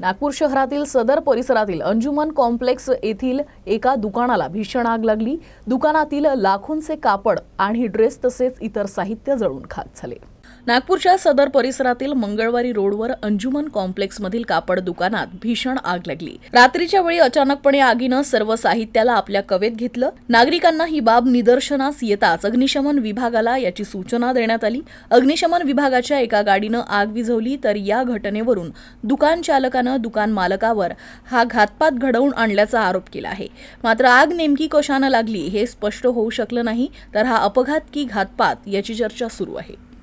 नागपूर शहरातील सदर परिसरातील अंजुमन कॉम्प्लेक्स येथील एका दुकानाला भीषण आग लागली. दुकानातील लाखोंचे कापड आणि ड्रेस तसेच इतर साहित्य जळून खाक झाले. नागपूरच्या सदर परिसरातील मंगळवारी रोडवर अंजुमन कॉम्प्लेक्समधील कापड दुकानात भीषण आग लागली. रात्रीच्या वेळी अचानकपणे आगीनं सर्व साहित्याला आपल्या कवेत घेतलं. नागरिकांना ही बाब निदर्शनास येताच अग्निशमन विभागाला याची सूचना देण्यात आली. अग्निशमन विभागाच्या एका गाडीनं आग विझवली तर या घटनेवरून दुकान चालकानं दुकान मालकावर हा घातपात घडवून आणल्याचा आरोप केला आहे. मात्र आग नेमकी कशानं लागली हे स्पष्ट होऊ शकलं नाही तर हा अपघात की घातपात याची चर्चा सुरू आहे.